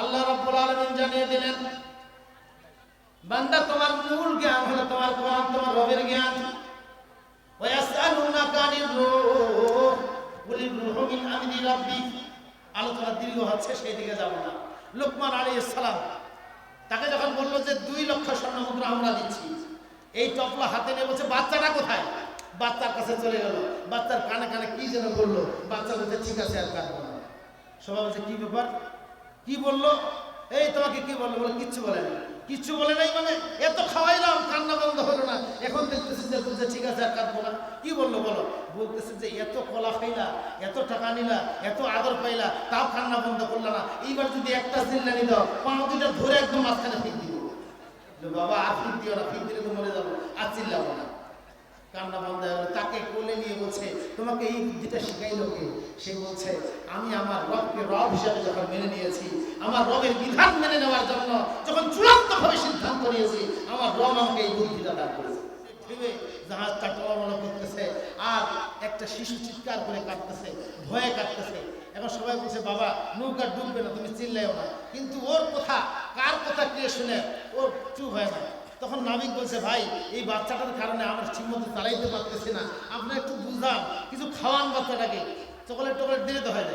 আল্লাহ রাব্বুল আলামিন জানিয়ে দিলেন, বান্দা তোমার মূল জ্ঞান হলো তোমার কোরআন, তোমার রবের জ্ঞান। ওয়াসআলুনাকা আনির রূহ কুলির রূহু মিন আমরি রাব্বি। আলোচনা দীর্ঘ হচ্ছে, সেই দিকে যাব না। লোকমান আলাইহিস সালাম তাকে যখন বলল যে দুই লক্ষ স্বর্ণ মুদ্রা আমরা দিচ্ছি, এই টপলা হাতে নিয়ে বলছে, বাচ্চাটা কোথায়? বাচ্চার কাছে চলে গেল। বাচ্চার কানে কানে কি যেন বলল, বাচ্চা বলছে, ঠিক আছে, আর কাঁদবো না। সবাই বলছে, কি ব্যাপার? কি বলল? এই তোমাকে কি বলল? বলে কিচ্ছু বলে না কিচ্ছু বলে নাই মানে এত খাওয়াইলাম, কান্না বন্ধ হলো না। এখন দেখতেছি যে বলছে, ঠিক আছে, আর কাঁদবো না। কি বলল বলো? বলতেছে যে, এত কলা খাইলা, এত টাকা নিলা, এত আদর পাইলা, তাও কান্না বন্ধ করলা না। এইবার যদি একটা জিল্লা নিত পাঁচ দুইটা ধরে একদম মাঝখানে ফিক দিব। বাবা, আর ফিক দিও না ফিক দিলে তো মরে যাব, আর চিল্লাবো না। কান্না বন্ধ হয়ে গেলো। তাকে কোলে নিয়ে বলছে তোমাকে এই বুদ্ধিটা শিখাইলো কে? সে বলছে, আমি আমার রবকে রব হিসাবে যখন মেনে নিয়েছি, আমার রবের বিধান মেনে নেওয়ার জন্য যখন চূড়ান্ত ভাবে সিদ্ধান্ত নিয়েছি, আমার রব আমাকে এই বুদ্ধিটা দান করেছে। জাহাজটা করতেছে, আর একটা শিশু চিৎকার করে কাঁদতেছে, ভয়ে কাঁদতেছে। এখন সবাই বলছে, বাবা, নৌকা ডুববে না, তুমি চিল্লাইও না। কিন্তু ওর কথা, কার কথা কে শুনে, ওর চুপ হয় না। তখন নাবিক বলছে, ভাই, এই বাচ্চাটার কারণে আমরা ঠিকমতো চালাইতে পারতেছি না। আপনি একটু বুঝান, কিছু খাওয়ান বাচ্চাটাকে। চকলেট টকলেট দিলে তো হয়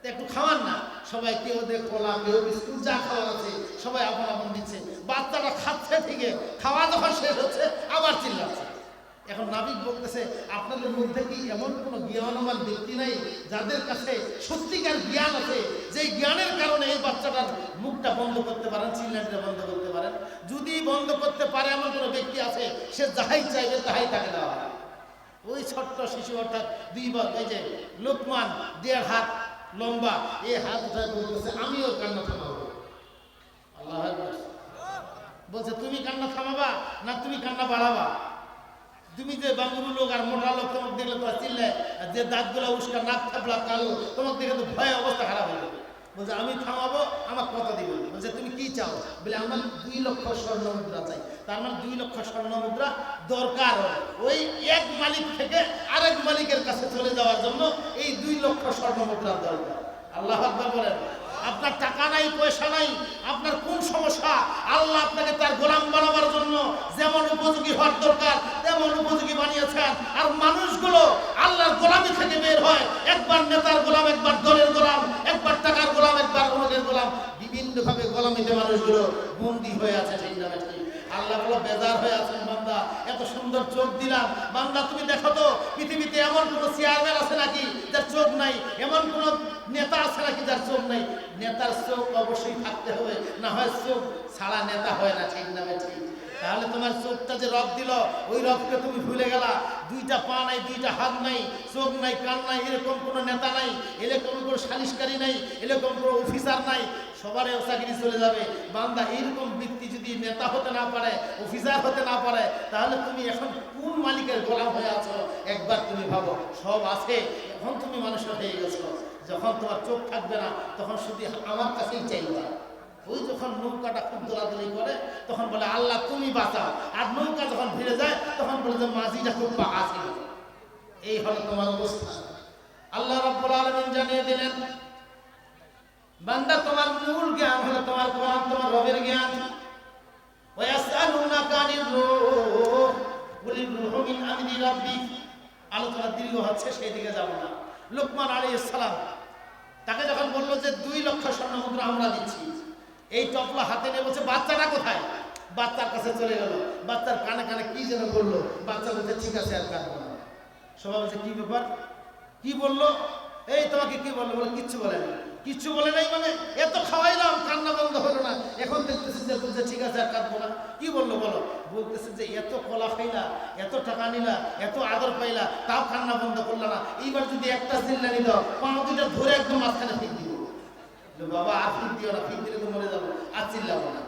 তো একটু খাওয়ান না। সবাই কেউ দে কলা, কেউ বিস্কুট যা খাওয়ার আছে, সবাই আপন আপন দিচ্ছে বাচ্চাটা খাচ্ছে ঠিকই, খাওয়া দাওয়া শেষ হচ্ছে, আবার চিল্লাচ্ছে। এখন নাবিক বলতেছে, আপনাদের মধ্যে কি এমন কোনো জ্ঞানবান ব্যক্তি নাই, যাদের কাছে সত্যিকার জ্ঞান আছে? যে জ্ঞানের কারণে বাচ্চাটার মুখটা বন্ধ করতে পারেন চিল্লাটা বন্ধ করতে পারেন। যদি বন্ধ করতে পারে, এমন কোনো ব্যক্তি আছে, সে যাহাই চাইবে তাহাই তাকে দেওয়া ওই ছোট্ট শিশু অর্থাৎ দুই এই যে লোকমান, দেড় হাত লম্বা এই হাত উঠায় বলতেছে, আমিও কান্না থামাবো। আল্লাহ বলছে, তুমি কান্না থামাবা না তুমি কান্না বাড়াবা? তুমি যে বাঙ্গুরু লোক আর মোটা লোক, তোমাকে দেখলে তো চিল্লে যে দাঁতগুলো উস্কা নাক থাপলা কালো, তোমাকে দেখে তো ভয় অবস্থা খারাপ হয়ে যাবে। বলছে, আমি থামাবো আমার কথা দিব বলছে, তুমি কি চাও? বলে, আমার দুই লক্ষ স্বর্ণ মুদ্রা চাই। তার মানে দুই লক্ষ স্বর্ণ মুদ্রা দরকার হয়। ওই এক মালিক থেকে আরেক মালিকের কাছে চলে যাওয়ার জন্য এই দুই লক্ষ স্বর্ণ মুদ্রা দরকার। আল্লাহ বলেন। আপনার টাকা নাই, পয়সা নাই, আপনার কোন সমস্যা? আল্লাহ আপনাকে তার গোলাম বানাবার জন্য যেমন উপযোগী হওয়ার দরকার, তেমন উপযোগী বানিয়েছেন। আর মানুষগুলো আল্লাহর গোলামি থেকে বের হয়। একবার নেতার গোলাম, একবার দলের গোলাম, একবার টাকার গোলাম, একবার অমুকের গোলাম। বিভিন্নভাবে গোলামিতে মানুষগুলো বন্দী হয়ে আছে সেই নামে। আল্লাহ বলো বেজার হয়ে আছেন, বান্দা। এত সুন্দর চোখ দিলাম। বান্দা, তুমি দেখো তো, পৃথিবীতে এমন কোন চেয়ারম্যান আছে নাকি যার চোখ নাই? এমন কোন নেতা আছে নাকি যার চোখ নাই? নেতার চোখ অবশ্যই থাকতে হবে, না হয় চোখ ছাড়া নেতা হয় না, ঠিক নামে ঠিক। তাহলে তোমার চোখটা যে রব দিল, ওই রবকে তুমি ভুলে গেলা। দুইটা পা নাই, দুইটা হাত নাই, চোখ নাই, কান নাই, এরকম কোনো নেতা নাই, এরকম কোনো সালিশকারী নাই, এরকম কোনো অফিসার নাই সবারই চাকরি চলে যাবে। বান্দা এইরকম ব্যক্তি যদি নেতা হতে না পারে, অফিসার হতে না পারে, তাহলে তুমি এখন কোন মালিকের গোলাম হয়ে আছো? একবার তুমি ভাবো, সব আছে, এখন তুমি মানুষের হয়ে গেছো। যখন তোমার চোখ থাকবে না, তখন শুধু আমার কাছেই চাইবা। ওই যখন নৌকাটা খুব দোলাদলি করে, তখন বলে, আল্লাহ, তুমি বাঁচাও। আর নৌকা যখন ফিরে যায়, তখন বলে যে, মাঝিটা খুব ছিল। এই হলো তোমার অবস্থা। আল্লাহ রাব্বুল আলামিন জানিয়ে দিলেন বান্দা তোমার মূল জ্ঞান হলো তোমার কোরআন, তোমার রবের জ্ঞান। ওয়াসআলুনাকা আনির রূহ। কুলির রূহু মিন আমরি রাব্বি। আলোচনা দীর্ঘ হচ্ছে সেই দিকে যাব না। লোকমান আলাইহিস সালাম তাকে যখন বলল যে দুই লক্ষ স্বর্ণ মুদ্রা আমরা দিচ্ছি, এই টপলা হাতে নিয়ে বলছে, বাচ্চাটা কোথায়? বাচ্চার কাছে চলে গেল। বাচ্চার কানে কানে কি যেন বলল। বাচ্চা বলছে, ঠিক আছে, আর কাঁদবো না। সবাই বলছে, কি ব্যাপার? কি বলল? এই তোমাকে কি বলল? বলে, কিচ্ছু বলে না কিচ্ছু বলে নাই মানে এত খাওয়াইলাম, কান্না বন্ধ হলো না। এখন দেখতেছি যে বলছে, ঠিক আছে, আর কাঁদবো না। কি বলল বলো? বলতেছে যে, এত কলা খাইলা, এত টাকা নিলা, এত আদর পাইলা, তাও কান্না বন্ধ করলা না। এইবার যদি একটা জিল্লা নিত পাঁচ দুইটা ধরে একদম মাঝখানে ফিক দিব। বাবা, আর ফিক দিও না, ফিক দিলে তো মরে যাব, আর চিল্লাবো না।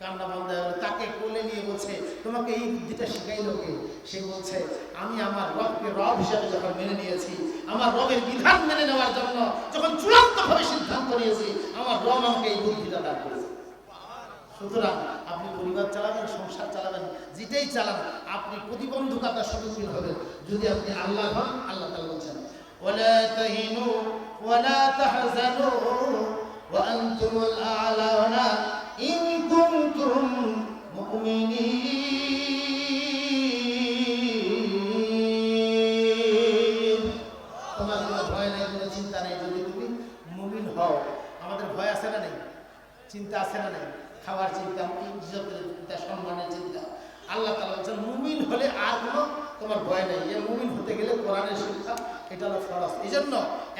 কান্না বন্ধ হয়ে গেলো। তাকে কোলে নিয়ে বলছে, তোমাকে এই বুদ্ধিটা শিখাইলো কে? সে বলছে আমি আমার রবকে রব হিসাবে যখন মেনে নিয়েছি আমার রবের বিধান মেনে নেওয়ার জন্য যখন চূড়ান্ত ভাবে সিদ্ধান্ত নিয়েছি আমার রব আমাকে এই বুদ্ধিটা দান করেছে সুতরাং আপনি পরিবার চালাবেন সংসার চালাবেন যেটাই চালান আপনি প্রতিবন্ধকতার সম্মুখীন হবেন যদি আপনি আল্লাহ হন আল্লাহ তাআলা বলছেন ওয়ালা তাহিনু ওয়ালা তাহজানু وأنتم الأعلون তোমার কোনো ভয় নেই কোনো চিন্তা নেই। যদি তুমি মুমিন হও, আমাদের ভয় আছে না নেই? চিন্তা আছে না নেই? খাওয়ার চিন্তা, ইজ্জতের চিন্তা, সম্মানের চিন্তা। আল্লাহ তালা বলছেন, মুমিন হলে আর কোনো তোমার ভয় নেই। এ মুমিন হতে গেলে কোরআনের শিক্ষা, এটা হলো ফরজ। এই জন্য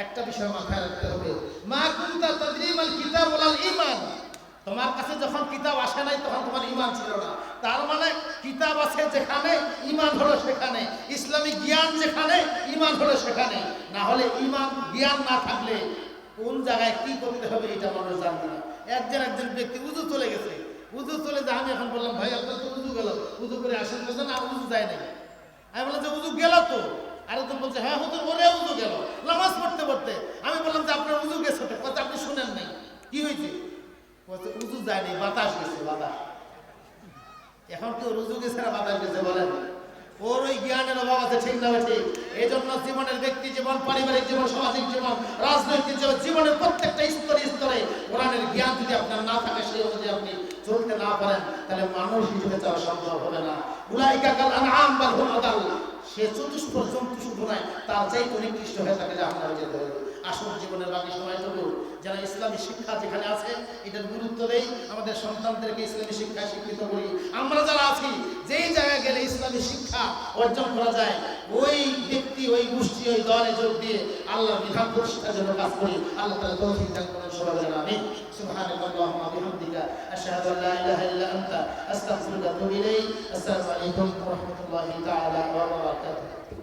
একটা বিষয় মাথায় রাখতে হবে। মা কুন্তা তদ্রিমাল কিতাব ওলাল ইমান তোমার কাছে যখন কিতাব আসে নাই, তখন তোমার ইমান ছিল না। তার মানে কিতাব আছে যেখানে ইমান হলো সেখানে। ইসলামিক জ্ঞান যেখানে ইমান হলো সেখানে। না হলে ইমান, জ্ঞান না থাকলে কোন জায়গায় কি করতে হবে এটা মানুষ জানবে না। একজন একজন ব্যক্তি উজু চলে গেছে। উজু চলে যে আমি এখন বললাম, ভাই, আপনার তো উজু গেল। উজু করে আসেন বলছেন, না, উজু যায় নাই। আমি বললাম যে, উজু গেল তো? আরেকজন বলছে হ্যাঁ হুজুর ওরে উজু গেল। নামাজ পড়তে পড়তে আমি বললাম যে, আপনার উজু গেছে তো? কথা আপনি শুনেন নাই। কি হয়েছে? বলছে, উজু যায়নি বাতাস গেছে, বাতাস। এখন কেউ রুজু গেছে না বাতাস গেছে, বলেন। ওর ওই জ্ঞানের অভাব আছে, ঠিক এই জন্য জীবনের ব্যক্তি জীবন, পারিবারিক জীবন, সামাজিক জীবন, রাজনৈতিক জীবন, জীবনের প্রত্যেকটা স্তরে স্তরে কোরআনের জ্ঞান যদি আপনার না থাকে, সেই অনুযায়ী আপনি চলতে না পারেন, তাহলে মানুষ হিসেবে যাওয়া সম্ভব হবে না। উলাইকা কাল আনআম বাল হুম সে চতুষ্প জন্তু শুধু নয়, তার চাইতে নিকৃষ্ট হয়ে থাকে জাহান্নামে যেতে হবে। আসল জীবনের বাকি সময়টুকু যারা ইসলামী শিক্ষা যেখানে আছে এটার গুরুত্ব দেই আমাদের সন্তানদেরকে ইসলামী শিক্ষায় শিক্ষিত করি আমরা যারা আছি যেই জায়গায় গেলে ইসলামী শিক্ষা অর্জন করা যায় ওই ব্যক্তি ওই গোষ্ঠী ওই দলে যোগ দিয়ে আল্লাহ বিধান প্রতিষ্ঠার জন্য কাজ করি আল্লাহ তালা তৌফিক দান করেন সবাই যেন আমি سبحانك اللهم وبحمدك أشهد أن لا إله إلا أنت أستغفرك وأتوب إليك السلام عليكم ورحمة الله تعالى وبركاته